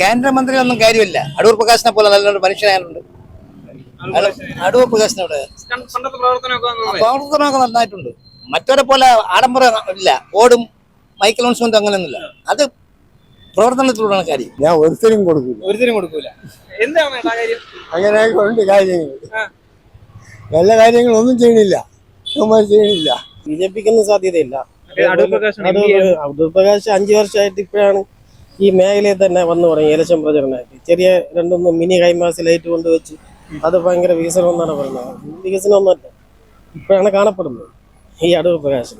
കേന്ദ്രമന്ത്രി ഒന്നും കാര്യമില്ല. അടൂർ പ്രകാശിനെ പോലെ നല്ലൊരു മനുഷ്യനായാലുണ്ട് അടൂർ പ്രകാശിനോട്. പ്രവർത്തനമൊക്കെ നന്നായിട്ടുണ്ട്. മറ്റവരെ പോലെ ആഡംബരം ഇല്ല. ഓടും മൈക്കൽ അനൗൺസ്മെന്റ് അങ്ങനെയൊന്നുമില്ല. അത് പ്രവർത്തനത്തിലൂടെയാണ് കാര്യം. ഞാൻ ഒരുത്തരും കൊടുക്കില്ല ഒരുത്തരും കൊടുക്കൂല. എന്താണ് കാര്യം? അങ്ങനെ ഉണ്ട് കാര്യങ്ങൾ. നല്ല കാര്യങ്ങളൊന്നും ചെയ്യണില്ല. ചെയ്യണില്ല. ബി ജെ പിക്കൊന്നും സാധ്യതയില്ല. അടൂർ പ്രകാശാണ് അടൂർ അടൂർ പ്രകാശ് അഞ്ചു വർഷമായിട്ട് ഇപ്പോഴാണ് ഈ മേഖലയിൽ തന്നെ വന്നു തുടങ്ങി ഇലക്ഷൻ പ്രചരണമായിട്ട്. ചെറിയ രണ്ടൊന്ന് മിനി കൈമാസ് ലൈറ്റ് കൊണ്ടുവച്ച് അത് ഭയങ്കര വികസനം എന്നാണ് പറയുന്നത്. വികസനം ഒന്നല്ല ഇപ്പോഴാണ് കാണപ്പെടുന്നത് ഈ അടൂർ പ്രകാശ്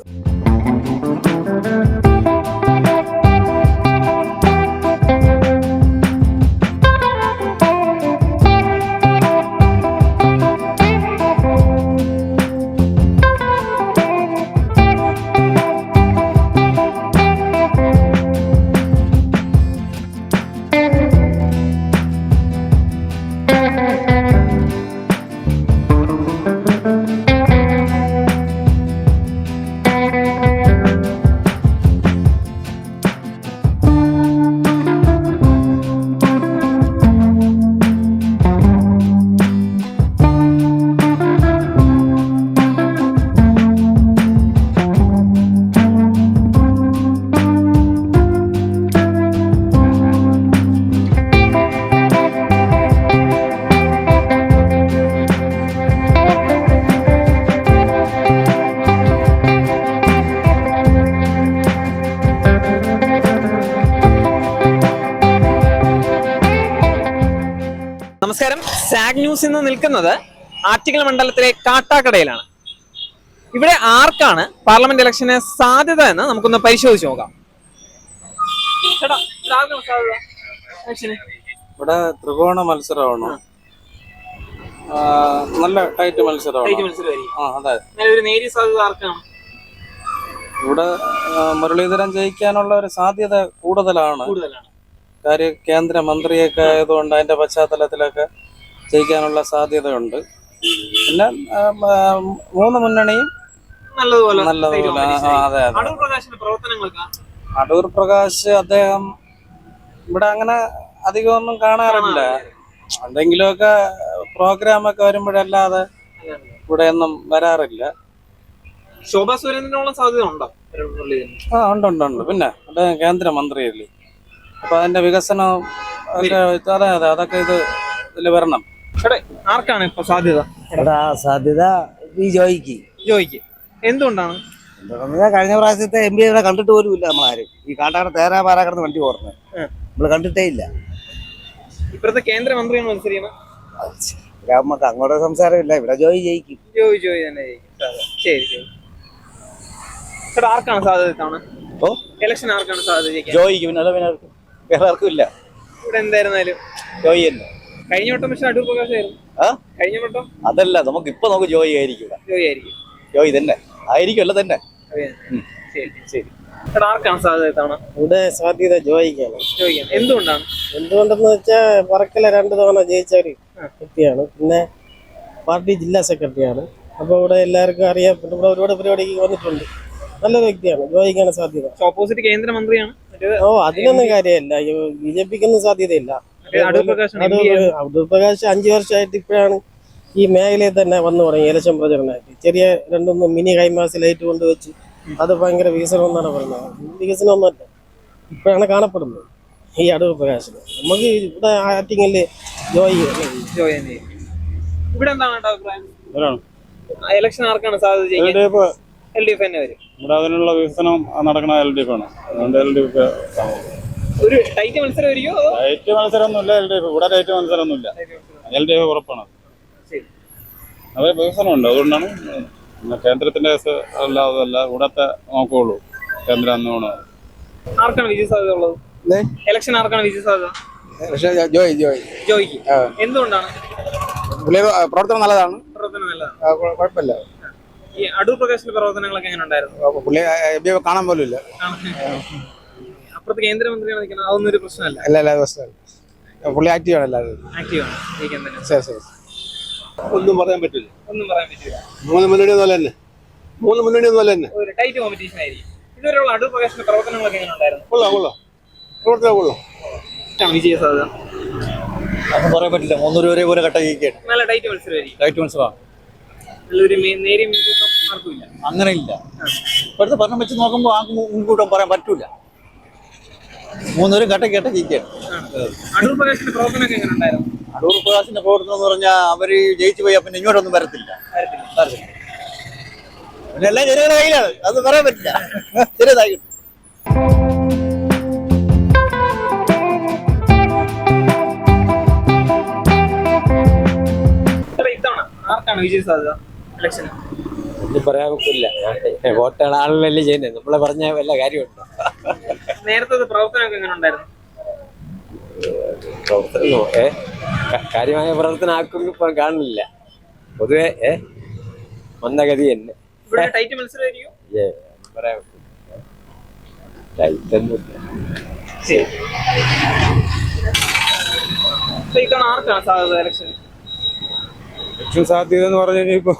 നമസ്കാരം. സാഗ് ന്യൂസിൽ നിന്ന് നിൽക്കുന്നത് ആറ്റിങ്ങൽ മണ്ഡലത്തിലെ കാട്ടാക്കടയിലാണ്. ഇവിടെ ആർക്കാണ് പാർലമെന്റ് ഇലക്ഷന് സാധ്യത എന്ന് നമുക്കൊന്ന് പരിശോധിച്ച് നോക്കാം. ഇവിടെ ത്രികോണ മത്സരമാണ്. നല്ല ടൈറ്റ് മത്സരമാണ്. ഇവിടെ മുരളീധരൻ ജയിക്കാനുള്ള ഒരു സാധ്യത കൂടുതലാണ്. കൂടുതലാണ്. കാര്യം കേന്ദ്ര മന്ത്രിയൊക്കെ ആയതുകൊണ്ട് അതിന്റെ പശ്ചാത്തലത്തിലൊക്കെ ജയിക്കാനുള്ള സാധ്യതയുണ്ട്. പിന്നെ മൂന്ന് മുന്നണിയും നല്ലതുപോലെ നല്ലതുപോലെ അതെ അതെ. അടൂർ പ്രകാശ് അദ്ദേഹം ഇവിടെ അങ്ങനെ അധികമൊന്നും കാണാറില്ല. എന്തെങ്കിലുമൊക്കെ പ്രോഗ്രാമൊക്കെ വരുമ്പോഴല്ലാതെ ഇവിടെ ഒന്നും വരാറില്ല. ശോഭാ സുരേന്ദ്രനോളം സാധ്യത ഉണ്ടോ ആ ഉണ്ട് ഉണ്ട് ഉണ്ട്. പിന്നെ അദ്ദേഹം കേന്ദ്രമന്ത്രിയല്ലേ? അപ്പൊ അതിന്റെ വികസനം ഒക്കെ അതെ അതെ അതൊക്കെ ഇത് ഇതിൽ വരണം. എടേ, ആർക്കാണ് ഇപ്പൊ സാധ്യത? ഇവിടെ സാധ്യത ഈ ജോയിക്ക്. ജോയിക്ക്. എന്തുകൊണ്ടാണ്? എന്താ കഴിഞ്ഞ പ്രാവശ്യത്തെ എം പി ഇവിടെ കണ്ടിട്ട് പോലും ഇല്ല നമ്മളാരും. ഈ കാട്ടാട് തേരാ പാരാ കിടന്ന് വണ്ടി നമ്മൾ നമ്മൾ കണ്ടിട്ടേ ഇല്ല. ഇപ്പോഴത്തെ കേന്ദ്രമന്ത്രിയാണ് മത്സരിക്കുന്നത് ഇവിടെ നമുക്ക് അങ്ങോട്ട് സംസാരമില്ല. ഇവിടെ ജോയി ജയിക്കും. ജോയി ജോയി തന്നെ ജയിക്കും. ശരി ശരി. ചേട്ടാ ആർക്കാണ് സാധ്യത ഇത്തവണ? ഓ? ഇലക്ഷൻ ആർക്കാണ് സാധ്യത ജയിക്കാൻ? ജോയിക്ക്. പിന്നെ പിന്നെ വേറെ ആർക്കും ഇല്ല. ഇവിടെ എന്തായിരുന്നാലും? ജോയി കഴിഞ്ഞ വട്ടം പക്ഷെ അടൂർ ആ? കഴിഞ്ഞ വട്ടം? അതല്ല നമുക്ക് ഇപ്പൊ നമുക്ക് ജോയി ആയിരിക്കും. ജോയി ആയിരിക്കും. ജോയി തന്നെ. ആയിരിക്കും അല്ല തന്നെ? അതെ. ശരി ശരി. ചേട്ടാ ആർക്കാണ് സാധ്യത ഇത്തവണ? ഇവിടെ സാധ്യത ജോയിക്കാണ്. എന്തുകൊണ്ടാണ്? എന്തുകൊണ്ടെന്ന് വെച്ചാൽ വറക്കല രണ്ട് തവണ ജയിച്ച ഒരു വ്യക്തിയാണ്. പിന്നെ പാർട്ടി ജില്ലാ സെക്രട്ടറിയാണ്. അപ്പോൾ ഇവിടെ എല്ലാവർക്കും അറിയാം. പിന്നെ ഇവിടെ ഒരുപാട് പരിപാടിക്ക് വന്നിട്ടുണ്ട്. നല്ലൊരു വ്യക്തിയാണ്. ദ്രോഹിക്കാൻ സാധ്യത. ഓപ്പോസിറ്റ് കേന്ദ്രമന്ത്രിയാണ്. ഓ അതിനൊന്നും കാര്യമല്ല. ബി ജെ പിക്കൊന്നും സാധ്യതയില്ല. അടൂർ പ്രകാശ് അഞ്ചു വർഷമായിട്ട് ഇപ്പോഴാണ് ഈ മേഖലയിൽ തന്നെ വന്നു തുടങ്ങി ഇലക്ഷൻ പ്രചരണമായിട്ട്. ചെറിയ രണ്ടൊന്നും മിനി കൈമാസ് ലൈറ്റ് കൊണ്ടുവച്ച് അത് ഭയങ്കര വികസനം എന്നാണ് പറയുന്നത്. വികസനം ഒന്നല്ല ഇപ്പോഴാണ് കാണപ്പെടുന്നത് ഈ അടൂർ പ്രകാശിന്. നമുക്ക് ഇവിടെ ആക്ടിങ്ങിൽ ജോയി ജോയി. ഇവിടെ എന്താണ് ഇലക്ഷൻ ആർക്കാണ് സാധ്യത എൽ ഡി എഫ് തന്നെ വരും. ഇവിടെ അതിനുള്ള വികസനം നടക്കുന്ന എൽ ഡി എഫ് ആണ്. അതുകൊണ്ട് എൽ ഡി എഫ് ഒരു ടൈറ്റ് മത്സരം ആയിരിക്കും ടൈറ്റ് മത്സരമൊന്നുമില്ല എൽ ഡി എഫ് ഇവിടെ ഡയറ്റ് മത്സരമൊന്നുമില്ല. എൽ ഡി എഫ് ഉറപ്പാണ്. അത് വികസനമുണ്ട്. അതുകൊണ്ടാണ് പിന്നെ കേന്ദ്രത്തിന്റെ കേസ് അല്ലാതെ അല്ല ഇവിടത്തെ നോക്കുകയുള്ളൂ. കേന്ദ്ര അന്നോണ് ആർക്കാണ് വിജയ സാധ്യത ഉള്ളത്? ഇലക്ഷൻ ആർക്കാണ് വിജയ സാധ്യത? പക്ഷേ ജോയ് ജോയ്. ജോയിക്ക്. എന്തുകൊണ്ടാണ്? പ്രവർത്തനം നല്ലതാണ്. പ്രവർത്തനം നല്ലതാണ്. കുഴപ്പമില്ല. ഈ അടൂർ പ്രകാശിന്റെ പ്രവർത്തനങ്ങളൊക്കെ എങ്ങനെ ഉണ്ടായിരുന്നു? പുള്ളി കാണാൻ പോലും ഇല്ല അപ്പുറത്ത് കേന്ദ്രമന്ത്രിയാണ് നിൽക്കുന്നത്. അതൊന്നും ഒരു പ്രശ്നമല്ല. അല്ല അല്ല പ്രശ്നമല്ല. പുള്ളി ആക്റ്റീവ് ആണ് എല്ലാവരും. ആക്റ്റീവാണ് ജയിക്കാൻ ശരി ശരി. ഒന്നും പറയാൻ പറ്റില്ല ഒന്നും പറയാൻ പറ്റില്ല മൂന്ന് മുന്നണി പോലെ തന്നെ. മൂന്ന് മുന്നണി പോലെ തന്നെ. ഒരു ടൈറ്റ് കോമ്പറ്റീഷൻ ആയിരിക്കും. ഇതുവരെയുള്ള അടൂർ പ്രകാശിന്റെ പ്രവർത്തനങ്ങളൊക്കെ എങ്ങനെ ഉണ്ടായിരുന്നു? കൊള്ളാം കൊള്ളാം. പ്രവർത്തനം കൊള്ളാം. വിജയ സാധ്യത. പറയാൻ പറ്റില്ല. മൂന്നൂറ് ഒരേപോലെ കട്ട ജയിക്കുകയാണ് നല്ല ടൈറ്റ് മത്സരമായിരിക്കും. ടൈറ്റ് മനസ്സിലാണ് മേ- നേരിയ മുൻതൂക്കം ആർക്കുമില്ല. അങ്ങനെ ഇല്ല ഇപ്പോഴത്തെ ഭരണം വെച്ച് നോക്കുമ്പോൾ ആർക്കും മുൻകൂട്ടം പറയാൻ പറ്റൂല. മൂന്നുപേരും കട്ട കെട്ട ജയിക്കുകയാണ് അടൂർ പ്രകാശിന്റെ പ്രവർത്തനമൊക്കെ എങ്ങനെ ഉണ്ടായിരുന്നു അടൂർ പ്രകാശിന്റെ പ്രവർത്തനം എന്ന് പറഞ്ഞാൽ അവർ ജയിച്ചു പോയാൽ പിന്നെ ഇങ്ങോട്ടൊന്നും വരത്തില്ല. പിന്നെ എല്ലാം ചെറിയ കയ്യിലാണ്. അത് പറയാൻ പറ്റില്ല. ചെറിയതായി ആർക്കാണ് വിജയ സാധ്യത? ഇലക്ഷൻ ഒന്നും പറയാൻ ഒക്കില്ല വോട്ടുകൾ ആളുകളല്ലേ ചെയ്യുന്നത് നമ്മളെ പറഞ്ഞ വല്ല കാര്യമുണ്ടോ? നേരത്തെ പ്രവർത്തനമൊക്കെ എങ്ങനെ ഉണ്ടായിരുന്നു? പ്രവർത്തനമോ ഏ? കാര്യമായ പ്രവർത്തനം ആക്കും ഇപ്പം കാണില്ല പൊതുവെ ഏ? മന്ദഗതി തന്നെ. പറയാൻ ഇലക്ഷൻ? സാധ്യത എന്ന് പറഞ്ഞു കഴിഞ്ഞാൽ ഇപ്പൊ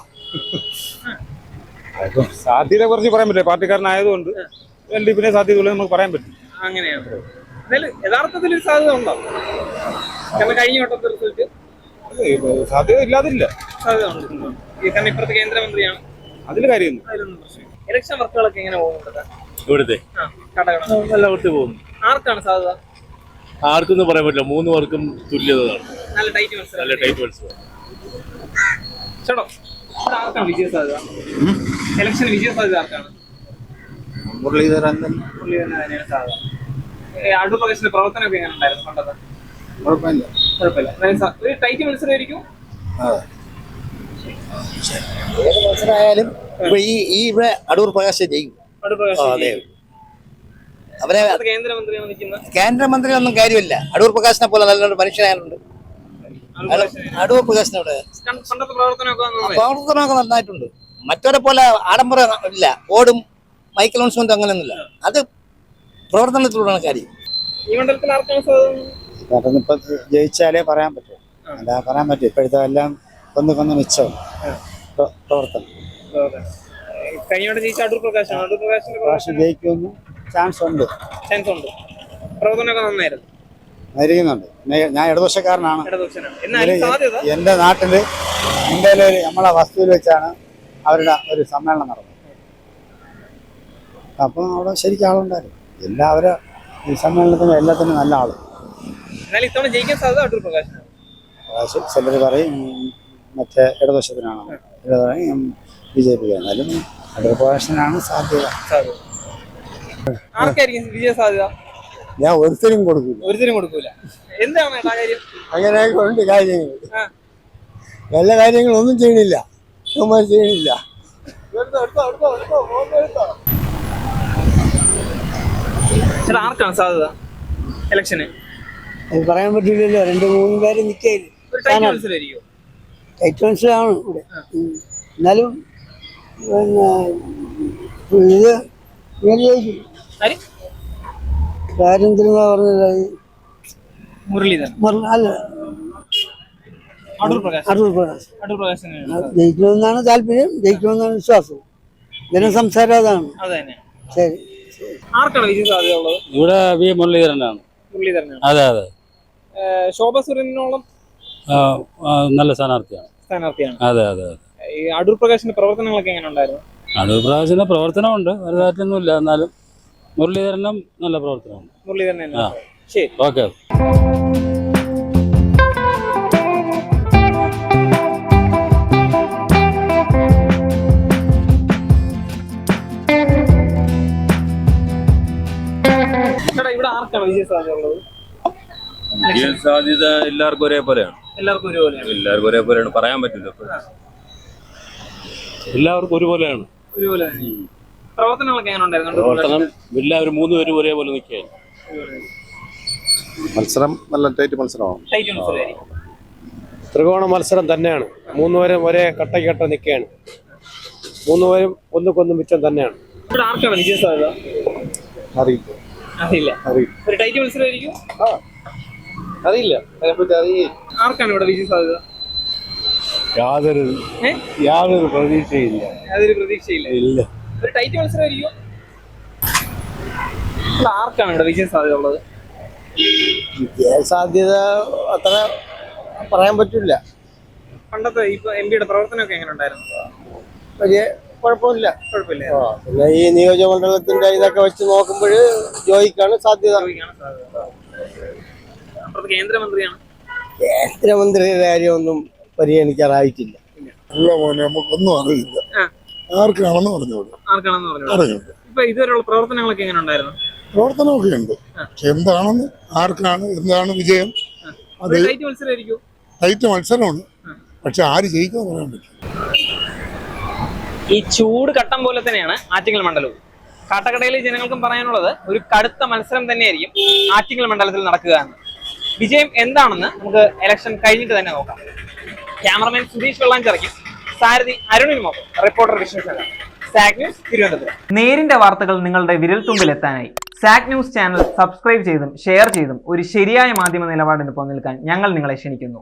അതിപ്പോ സാധ്യത കുറച്ച് പറയാൻ പറ്റില്ല. പാർട്ടിക്കാരനായതുകൊണ്ട് എൽ ഡി എഫിനെ സാധ്യതയുള്ളൂ നമുക്ക് പറയാൻ പറ്റും അങ്ങനെയാണ് യഥാർത്ഥത്തിൽ ഒരു സാധ്യത ഉണ്ടോ? കാരണം കഴിഞ്ഞ വട്ടത്തെ റിസൾട്ട് സാധ്യത ഇല്ലാതില്ല. സാധ്യത ഉണ്ട്. കാരണം ഇപ്പുറത്തെ കേന്ദ്രമന്ത്രിയാണ്. അതിൽ പ്രശ്നമില്ല. ഇലക്ഷൻ വർക്കുകളൊക്കെ എങ്ങനെ പോകുന്നുണ്ട് ഇവിടുത്തെ? നല്ല വൃത്തി പോകുന്നു. ആർക്കാണ് സാധ്യത? ആർക്കൊന്നും പറയാൻ പറ്റില്ല. മൂന്ന് പേർക്കും തുല്യത നല്ല ടൈറ്റ് മത്സരം. നല്ല ടൈറ്റ് മത്സരം. ചേട്ടോ ആർക്കാണ് വിജയ സാധ്യത? ഇലക്ഷൻ വിജയ സാധ്യത ആർക്കാണ്? മുരളീധരൻ. തന്നെ തന്നെയാണ് സാധ്യത? അടൂർ പ്രവർത്തനമൊക്കെ എങ്ങനെ ഉണ്ടായിരുന്നു കുഴപ്പമില്ല. കുഴപ്പമില്ല. ഒരു ടൈറ്റ് മത്സരമായിരിക്കും? ഏത് മത്സരമായാലും ഇപ്പൊ ഈ ഈ ഇവിടെ അടൂർ പ്രകാശം ചെയ്യും അതെ. അവരെ കേന്ദ്രമന്ത്രി ഒന്നും കാര്യമില്ല. അടൂർ പ്രകാശിനെ പോലെ നല്ലൊരു മനുഷ്യനായുണ്ട് അടൂർ പ്രദേശം ഇവിടെ പ്രവർത്തനമൊക്കെ നന്നായി. പ്രവർത്തനമൊക്കെ നന്നായിട്ടുണ്ട്. മറ്റവരെ പോലെ ആഡംബര ഇല്ല. ഓടും മൈക്ക് അനൗൺസ്മെന്റ് അങ്ങനെയൊന്നുമില്ല. അത് പ്രവർത്തനത്തിലൂടെയാണ് കാര്യം. മണ്ഡലത്തിൽ ഇപ്പൊ ജയിച്ചാലേ പറയാൻ പറ്റൂ. അല്ല പറയാൻ പറ്റും. ഇപ്പോഴത്തെ എല്ലാം കൊന്നു കൊന്ന് മിച്ചം പ്രവർത്തനം. ജയിക്കുമെന്ന് ചാൻസ് ഉണ്ട്. ചാൻസ് ഉണ്ട്. പ്രവർത്തനമൊക്കെ നന്നായിരുന്നു. ആയിരിക്കുന്നുണ്ട് ഞാൻ ഇടതുപക്ഷക്കാരനാണ്. എന്റെ നാട്ടിൽ സാധ്യത? എന്റെ നാട്ടിൽ ഇന്ത്യയിലെ നമ്മളെ വസ്തുവിൽ വെച്ചാണ് അവരുടെ ഒരു സമ്മേളനം നടന്നത്. അപ്പം അവിടെ ശരിക്കും ആളുണ്ടായിരുന്നു. എല്ലാവരും ഈ സമ്മേളനത്തിന് എല്ലാത്തിനും നല്ല ആൾ. പ്രകാശ്. ചിലർ പറയും മറ്റേ ഇടതുപക്ഷത്തിനാണ്. ചിലർ പറയും ബി ജെ പിക്ക് എന്നാലും ഇടതുപക്ഷനാണ് പ്രകാശനാണ് സാധ്യത. ആർക്കായിരിക്കും വിജയ സാധ്യത? ഞാൻ ഒരുത്തരും കൊടുക്കില്ല ഒരുത്തിനും കൊടുക്കൂല. എന്താണ് ഏട്ടാ കാര്യം? അങ്ങനെ ഉണ്ട് കാര്യങ്ങൾ. ആ. നല്ല കാര്യങ്ങളൊന്നും ചെയ്യണില്ല. ചുമ്മാ ചെയ്യണില്ല. ചേട്ടാ ആർക്കാണ് സാധ്യത? ഇലക്ഷന് അത് പറയാൻ പറ്റില്ലല്ലോ. രണ്ട് മൂന്ന് പേര് നിൽക്കയില്ല ഒരു ടൈറ്റ് മത്സരമായിരിക്കും ആണ് ഇവിടെ. ഉം. എന്നാലും പിന്നെ ഇത് ഇങ്ങനെ ജയിക്കും ആര്? കാര്യത്തിലെന്നാ പറഞ്ഞത്? മുരളീധരൻ. അല്ല. അടൂർ പ്രകാശ്. അടൂർ പ്രകാശ്. അടൂർ പ്രകാശ് ജയിക്കണമെന്നാണ് താല്പര്യം ജയിക്കണമെന്നാണ് വിശ്വാസം. ജനസംസാരം അതാണ്. ശരി ആർക്കാണ് വിജയ ഇവിടെ വി മുരളീധരനാണ്. മുരളീധരനാണ്. അതെ അതെ. ശോഭ സുരേനോളം നല്ല സ്ഥാനാർത്ഥിയാണ്. സ്ഥാനാർത്ഥിയാണ്. അതെ അതെ ഈ അടൂർ പ്രകാശിന്റെ പ്രവർത്തനങ്ങളൊക്കെ എങ്ങനെ ഉണ്ടായിരുന്നു? അടൂർ പ്രകാശിന്റെ പ്രവർത്തനമുണ്ട്. വലുതായിട്ടൊന്നുമില്ല എന്നാലും മുരളീധരനും നല്ല പ്രവർത്തനമാണ്. മുരളീധരൻ തന്നെ. ആ. ശരി. ഓക്കെ. ചേട്ടാ ഇവിടെ ആർക്കാണ് വിജയ സാധ്യത ഉള്ളത്? സാധ്യത എല്ലാവർക്കും ഒരേപോലെയാണ്. എല്ലാവർക്കും ഒരുപോലെയാണ് എല്ലാവർക്കും ഒരേപോലെയാണ്. പറയാൻ പറ്റില്ല. എല്ലാവർക്കും ഒരുപോലെയാണ്. ഒരുപോലെ. തന്നെ. പ്രവർത്തനങ്ങളൊക്കെ എങ്ങനെ ഉണ്ടായിരുന്നു അടൂർ പ്രവർത്തനം എല്ലാവരും മൂന്ന് പേരും ഒരേപോലെ മത്സരം നല്ല ടൈറ്റ് മത്സരമാണ്. ത്രികോണ മത്സരം തന്നെയാണ്. മൂന്നുപേരും ഒരേ കട്ടയ്ക്കട്ട നിൽക്കുകയാണ്. മൂന്നുപേരും ഒന്നുകൊന്നും മിച്ചം തന്നെയാണ്. ഇവിടെ ആർക്കാണ് വിജയ സാധ്യത അറിയില്ല. അറിയില്ല. അറിയില്ല. ഒരു ടൈറ്റ് മത്സരമായിരിക്കും? അറിയില്ല. അതിനെപ്പറ്റി അറിയില്ല. ആർക്കാണ് ഇവിടെ വിജയ സാധ്യത യാതൊരു ഏ? യാതൊരു പ്രതീക്ഷയില്ല യാതൊരു പ്രതീക്ഷയില്ല ഇല്ല. ഒരു ടൈറ്റ് മത്സരമായിരിക്കും. ആർക്കാണ് ഇവിടെ വിജയ സാധ്യത ഉള്ളത്? വിജയ സാധ്യത അത്ര പറയാൻ പറ്റില്ല. പണ്ടത്തെ ഇപ്പൊ എം പിയുടെ പ്രവർത്തനമൊക്കെ എങ്ങനെ ഉണ്ടായിരുന്നു വലിയ കുഴപ്പമില്ല കുഴപ്പമില്ല. ആ, പിന്നെ ഈ നിയോജകമണ്ഡലത്തിന്റെ ഇതൊക്കെ വെച്ച് നോക്കുമ്പോൾ ജോയിക്കാണ് സാധ്യത. കേന്ദ്രമന്ത്രിയാണ്. കേന്ദ്രമന്ത്രിയുടെ കാര്യമൊന്നും പരിഗണിക്കാറായിട്ടില്ല. അല്ല മോനെ നമുക്കൊന്നും അറിയില്ല. ആർക്കാണെന്ന് പറഞ്ഞോളൂ ആർക്കാണെന്ന് പറഞ്ഞു അറിയില്ല ഇപ്പൊ ഇതുവരെയുള്ള പ്രവർത്തനങ്ങളൊക്കെ എങ്ങനെ ഉണ്ടായിരുന്നു പ്രവർത്തനമൊക്കെ ഉണ്ട്. പക്ഷെ എന്താണെന്ന് ആർക്കാണ് എന്താണ് വിജയം? അത് ഒരു ടൈറ്റ് മത്സരമായിരിക്കും. ടൈറ്റ് മത്സരമാണ് പക്ഷെ ആര് ജയിക്കുമെന്ന് പറയാൻ പറ്റും ഈ ചൂട് കട്ടം പോലെ തന്നെയാണ് ആറ്റിങ്ങൽ മണ്ഡലവും. കാട്ടക്കടയിലെ ജനങ്ങൾക്കും പറയാനുള്ളത് ഒരു കടുത്ത മത്സരം തന്നെയായിരിക്കും ആറ്റിങ്ങൽ മണ്ഡലത്തിൽ നടക്കുക എന്ന്. വിജയം എന്താണെന്ന് നമുക്ക് ഇലക്ഷൻ കഴിഞ്ഞിട്ട് തന്നെ നോക്കാം. ക്യാമറമാൻ സുധീഷ് വെള്ളാഞ്ചിറക്കും സാരഥി അരുണിനുമൊപ്പം റിപ്പോർട്ടർ വിശ്വസന സാഗ് ന്യൂസ് തിരുവനന്തപുരം. നേരിന്റെ വാർത്തകൾ നിങ്ങളുടെ വിരൽ തുമ്പിൽ എത്താനായി. സാഗ് ന്യൂസ് ചാനൽ സബ്സ്ക്രൈബ് ചെയ്തും ഷെയർ ചെയ്തും ഒരു ശരിയായ മാധ്യമ നിലപാടിന് പങ്കെടുക്കാൻ ഞങ്ങൾ നിങ്ങളെ ക്ഷണിക്കുന്നു.